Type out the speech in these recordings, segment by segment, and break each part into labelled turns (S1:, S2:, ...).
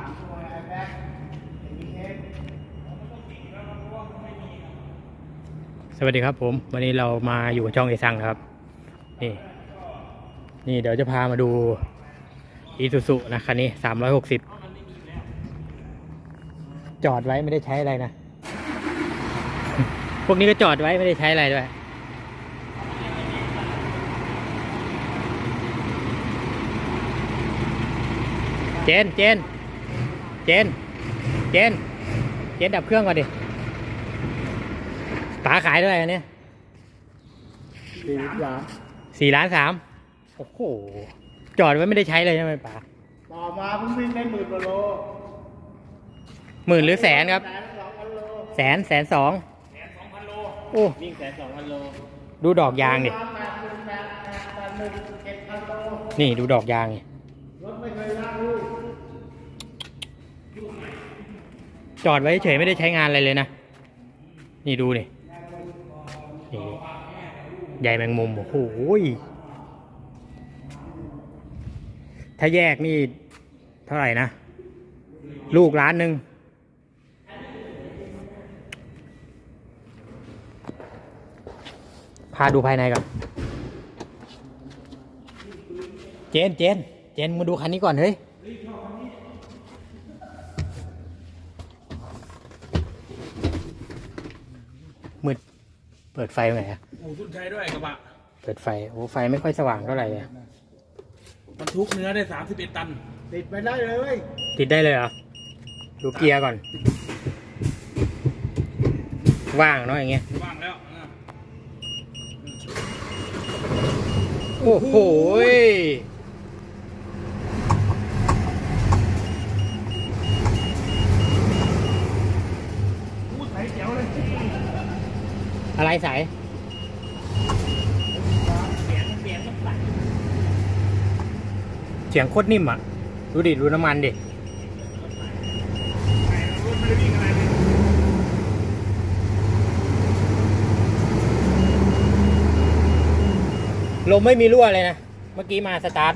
S1: ามตัวไอแบ็คมีเทป
S2: สวัสดีครับผมวันนี้เรามาอยู่กับช่องเอซังครับ นี่ นี่เดี๋ยวจะพามาดูอีซูซุนะคันนี้สามร้อยหกสิบจอดไว้ไม่ได้ใช้อะไรนะ พวกนี้ก็จอดไว้ไม่ได้ใช้อะไรด้วยเจนเจน เจน เจน เจนดับเครื่องก่อนดิป๋าขายเท่าไหร่อันเนี้ย
S1: สี่สาม
S2: สี่ล้านสามโอ้โห จอดไว้ไม่ได้ใช้เลยใช่ไหมป๋า
S1: ต่อมาเพิ่งวิ่งได้หมื่นกว่าโล
S2: หมื่นหรือแสนครับ
S1: แสนสองพันโล
S2: แสนแสนสองโอ้
S1: วิ่งแสนสองพันโล
S2: ดูดอกยางดิ
S1: แปดหมื่นแปดแปดแปดหมื่นเจ็ดพันโล
S2: นี่ดูดอกยางนี่
S1: รถไม่เคยลากลูก
S2: จอดไว้เฉยไม่ได้ใช้งานอะไรเลยนะ นี่ดูนี่นี่ใหญ่แมงมุม โอ้โหถ้าแยกนี่ เท่าไหร่นะ ลูกล้านหนึ่งพาดูภายในก่อน เจน เจน เจน มาดูคันนี้ก่อนเฮ้ย มืด เปิดไฟไหนอะ
S3: โอ้ทุนใช้ด้วยกระบะ
S2: เปิดไฟ โอ้ ไฟไม่ค่อยสว่างเท่าไหร่เลย
S3: บรรทุกเนื้อได้สามสิบเอ็ดตัน
S1: ติดไปได้เลย
S2: ติดได้เลยเหรอ ดูเกียร์ก่อน ว่างเนาะอย่างเงี้ย
S3: ว่างแล้วอะ
S2: โอ้โหย
S3: พูดใส่เจ๋วเลย
S2: อะไร สาย
S3: เสียงเสียง
S2: โคตรนิ่มอะ ดูดิ ดูน้ำมันดิ
S3: ลมได้วิ่งอะไรเลย
S2: ลมไม่มีรั่วเลยนะ เมื่อกี้มาสตาร์ท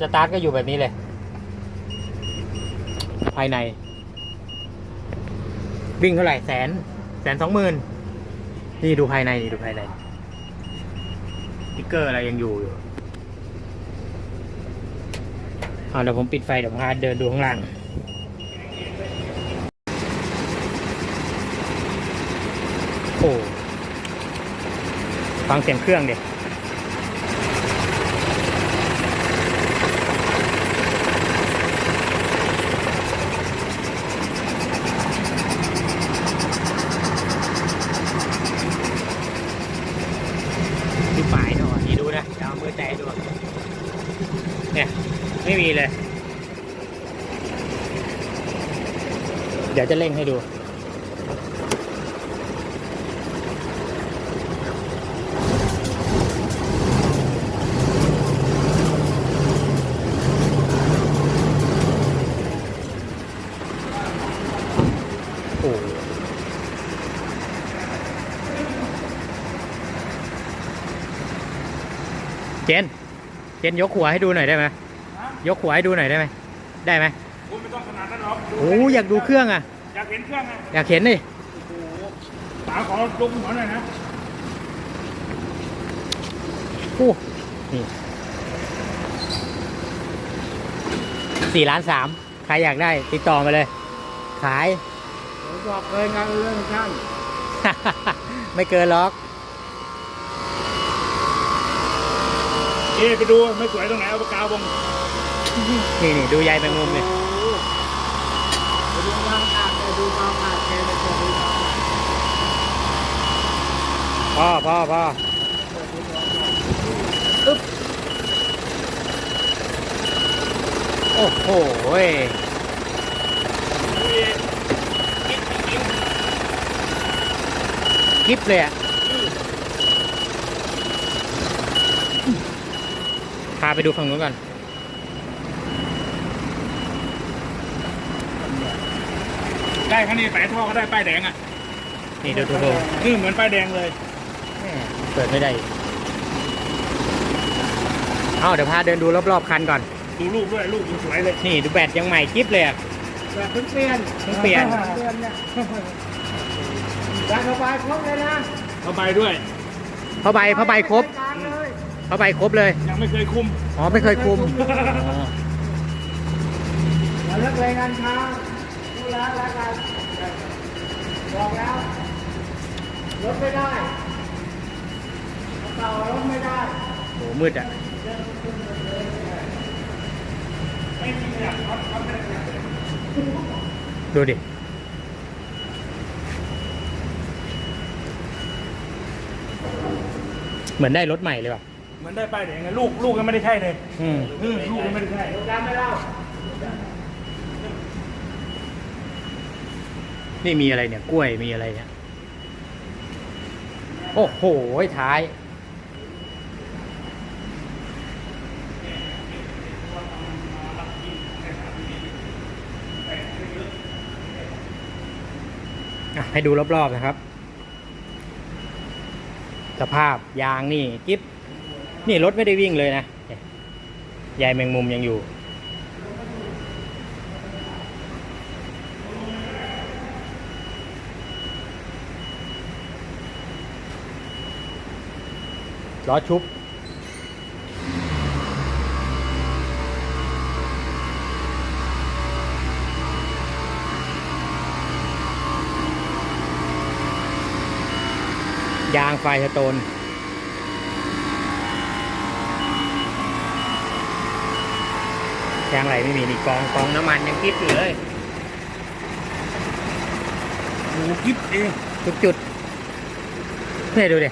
S2: สตาร์ทก็อยู่แบบนี้เลย ภายใน วิ่งเท่าไหร่แสน แสนสองหมื่น นี่ดูภายในนี่ดูภายในสติ๊กเกอร์อะไรยังอยู่อยู่เอาเดี๋ยวผมปิดไฟเดี๋ยวพาเดินดูข้างล่างโอ้ฟังเสียงเครื่องดิดูปลายหน่อยนี่ดูนะจะเอามือแตะให้ดู เนี่ย ไม่มีเลย เดี๋ ยวจะเร่งให้ดูโอ้เจน เจนยกหัวให้ดูหน่อยได้ไหมยกหัวให้ดูหน่อยได้ไหม ได้ไหม
S3: คุณไม่ต้องขนาดนั้นหรอกดู
S2: โอ้อยากดูเครื่องอะ
S3: อยากเห็นเครื่องอะ
S2: อยากเห็นดิ
S3: โอ้โหป๋าขอลงหัวหน่อยนะ
S2: โอ้นี่สี่ล้านสามใครอยากได้ติดต่อมาเลย ขาย
S1: ผมบอกเลยงานเรื่องช่าง
S2: ไม่เกินล็อก
S3: เอ๊ะไปดูไม่สวยตรงไหนเอาปากกาวง
S2: นี่นี่ดูใยแมงมุมเนี่ย
S1: ไปดูงานอากไปดูกองอากแกไปเจอดูกองอาก
S2: พ่อพ่อพ่ออึ๊บโอ้โหยคลิปเลยอะพาไปดูฝั่งนู้นก่อน
S3: ได้คันนี้แปะท่อก็ได้ป้ายแดงอะ
S2: นี่ดูดูดู
S3: นี่เหมือนป้ายแดงเลย
S2: แม่ เปิดไม่ได้อีกเอาเดี๋ยวพาเดินดูรอบๆคันก่อน
S3: ดูลูกด้วยลูกยังสวยเลย
S2: นี่ดูแบตยังใหม่กิ๊บเลยอะ
S1: แบบเพิ่งเปลี่ยน
S2: เพิ่งเปลี่ยน
S1: เปลี่ยนเนี่ยได้สบายครบเลยนะ
S3: เข้าไปด้วย
S2: ผ้าใบผ้าใบครบ
S1: ไม่ใช่การเลย
S2: ผ้าใบครบเลย
S3: ยังไม่เคยคุม
S2: อ๋อไม่เคยคุมอ๋อ
S1: อย่าเลิกเลยงานช้างดูแลแล้วกันบอกแล้วรถไม่ได้เต่ารถไม่ได้
S2: โหมืดอะดูดิเหมือนได้รถใหม่เลยว่ะ
S3: เหมือนได้ป้ายแดงไงลูกลูกยังไม่ได้ใช่เลย
S2: อืม
S3: อืมลูกยังไม่ได้ใช่
S1: ดูการไม่เล่า
S2: นี่มีอะไรเนี่ย กล้วยมีอะไรเนี่ย โอ้โหท้าย ให้ดูรอบๆนะครับ สภาพยางนี่กิ๊บนี่รถไม่ได้วิ่งเลยนะยใยแมงมุมยังอยู่ ล้อชุบ ยางไฟสโตนยางไหลไม่มีนี่กองกองน้ำมันยังกิ๊บอยู่เลย
S3: โอ้โหกิ๊บเอง
S2: ทุกจุดเนี่ยดูดิ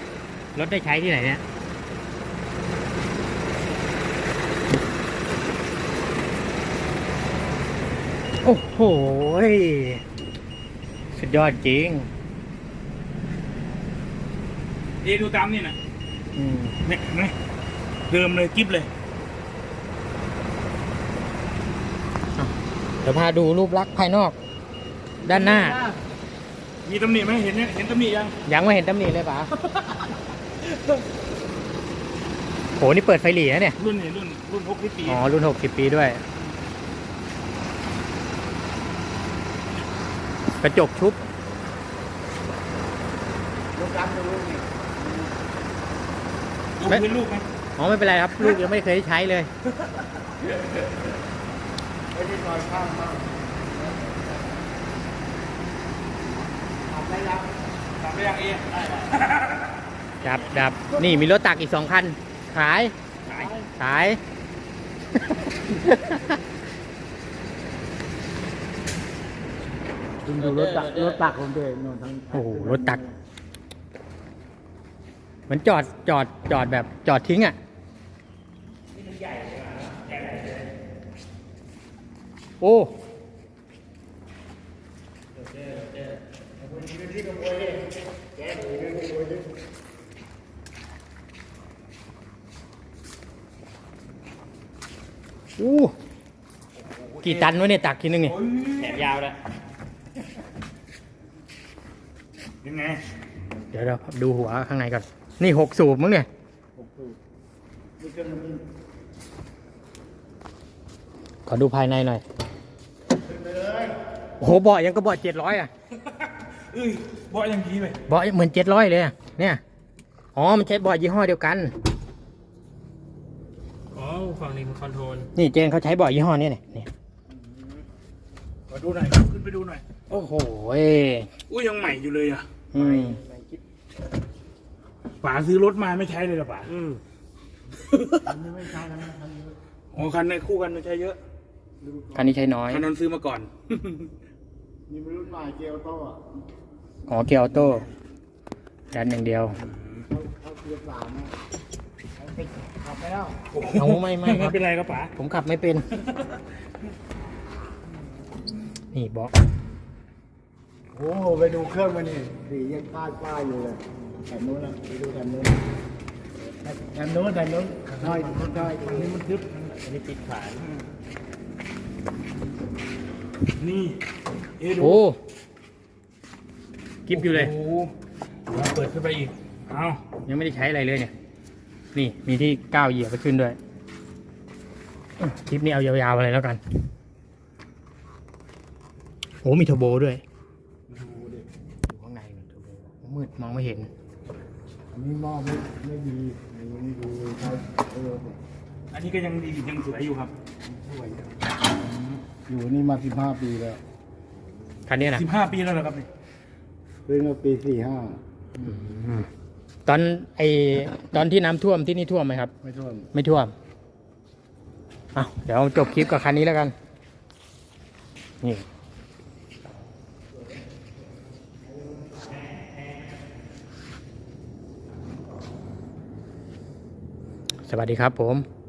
S2: รถได้ใช้ที่ไหนเนี่ยโอ้โหยสุดยอดจริง
S3: เอะดูตามนี่นะ
S2: อืม
S3: เนี่ยเห็นไหมเดิมเลยกิ๊บเลย
S2: เดี๋ยวพาดูรูปลักษณ์ภายนอก ด้านหน้า
S3: มีตำหนิไหมเห็นเนี่ยเห็นตำหนิยัง
S2: ยังไม่เห็นตำหนิเลยป๋าโหนี่เปิดไฟหลีนะเนี่ย
S3: รุ่นนี่รุ่นรุ่นพกที่ปี
S2: อ๋อ รุ่นหกสิบปีด้วย กระจกชุบ
S1: ลูกรับดู ลูกนี่
S3: ดูพื้นลูกไหม
S2: อ๋อไม่เป็นไรครับ ลูกยังไม่เคยใช้เลย
S1: ไม่ได้ซอยข้างมากทำได้รับ
S3: ตามไปยังเอะ
S2: ดับดับนี่มีรถตักอีกสองคัน ขาย
S3: ขาย
S2: ขาย
S1: คุณดูรถตักรถตักผมด้วยนนทั้ง
S2: โอ้โหรถตักเห มือนจอดจอดจอดแบบจอดทิ้งอะโอ้อู้กี่ตันวะเนี่ยตักทีนึงเนี่ย
S3: แขนยาวเลยยังไง
S2: เดี๋ยวเราดูหัวข้างในก่อน นี่หกสูบมั้งเนี่ยขอดูภายในหน่อยโอ้โหเบาะยังก็เบาะเจ็ดร้อยอะ
S3: เอ้ยเบาะยังดีไป
S2: เบาะเหมือนเจ็ดร้อยเลยอะเนี่ยอ๋อมันใช้เบาะยี่ห้อเดียวกัน
S3: อ๋อฝั่งนี้มันคอนโทรล
S2: นี่เจนเขาใช้เบาะยี่ห้อนี้เนี่ยเนี่ย
S3: มาดูหน่อยครับขึ้นไปดูหน่อย
S2: โอ้โห
S3: อุ้ยยังใหม่อยู่เลยอะ
S2: อืม
S3: ป๋าซื้อรถมาไม่ใช้เลยเหรอป๋า
S1: อืมอันนี้ไม่ใช่แล้วนะคันนี้
S3: โอ้คันในคู่กันใช้เยอะ
S2: คันนี้ใช้น้อย
S3: คันนั้นซื้อมาก่อน
S1: นี่มันรุ่นใหม่เกียวโต้อะ
S2: อ๋อเกียร์ออโต้ดันอย่างเดียว
S1: เขาเขาเกียร์สามนะเขาติดขับไปแล้ว
S2: เอาไม่ไม่ครับ
S3: ไม่เป็นไรครับป๋า
S2: ผมขับไม่เป็น นี่เบาะ
S1: โอ้โหไปดูเครื่องมันนี่สียังพลาดป้ายอยู่เลย แถมนู้นนะไปดูแถมนู้นแถมนู้นแถมนู้นใช่ใช่อันนี้มันทึบ
S3: อันนี้ปิดขายนี่เอะดู
S2: โอ้กิฟอยู่เลย
S3: โอ้โหเราเปิดขึ้นไปอีกเอา
S2: ยังไม่ได้ใช้อะไรเลยเนี่ย นี่มีที่ก้าวเหยียบไปขึ้นด้วยคลิปนี้เอายาวๆเลยแล้วกัน โอ้มีเทอร์โบด้วย
S1: ดูดิ
S2: อยู่ข้างในเทอร์โบมืดมองไม่เห็น
S1: อันนี้หม้อไม่ไม่ดีอันนี้ดูใช้เออเนี่ย
S3: อันนี้ก็ยังดียังสวยอยู่ครับ
S1: สวยอยู่นี่มาสิบห้าปีแล้ว
S2: คันนี้นะ
S3: สิบห้าปีแล้วเหรอครับนี่
S1: เพิ่งมาปีสี่ห้า
S2: ตอนไอตอนที่น้ำท่วมที่นี่ท่วมไหมครับ
S1: ไม่ท่วม
S2: ไม่ท่วมอะเดี๋ยวจบคลิปกับคันนี้แล้วกัน นี่ สวัสดีครับผม